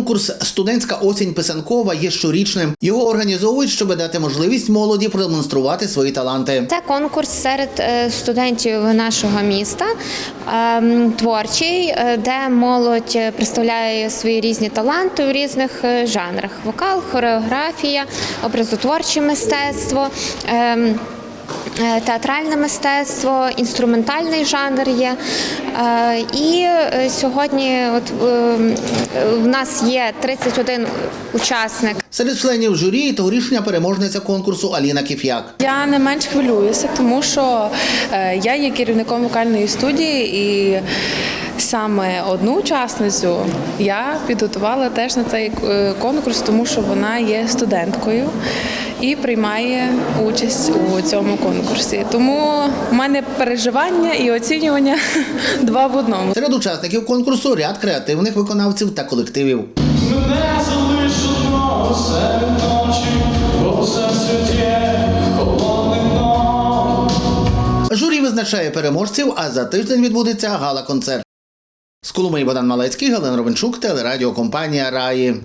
Конкурс Студентська осінь писанкова є щорічним. Його організовують, щоб дати можливість молоді продемонструвати свої таланти. Це конкурс серед е, студентів нашого міста, ем, творчий, е, де молодь представляє свої різні таланти у різних е, жанрах: вокал, хореографія, образотворче мистецтво. Е, Театральне мистецтво, інструментальний жанр є. Е, І е, сьогодні от, в нас є 31 учасник Серед членів журі рішення переможниця конкурсу Аліна Кіф'як. Я не менш хвилююся, тому що я є керівником вокальної студії і. Саме одну учасницю я підготувала теж на цей е, конкурс, тому що вона є студенткою і приймає участь у цьому конкурсі. Тому в мене переживання і оцінювання два в одному. Серед учасників конкурсу ряд креативних виконавців та колективів. Мене залишено серед ночі, бо все святе холодним дном. Журі визначає переможців, а за тиждень відбудеться гала-концерт. З Коломиї Богдан Малецький, Галина Ровенчук, телерадіокомпанія Раї.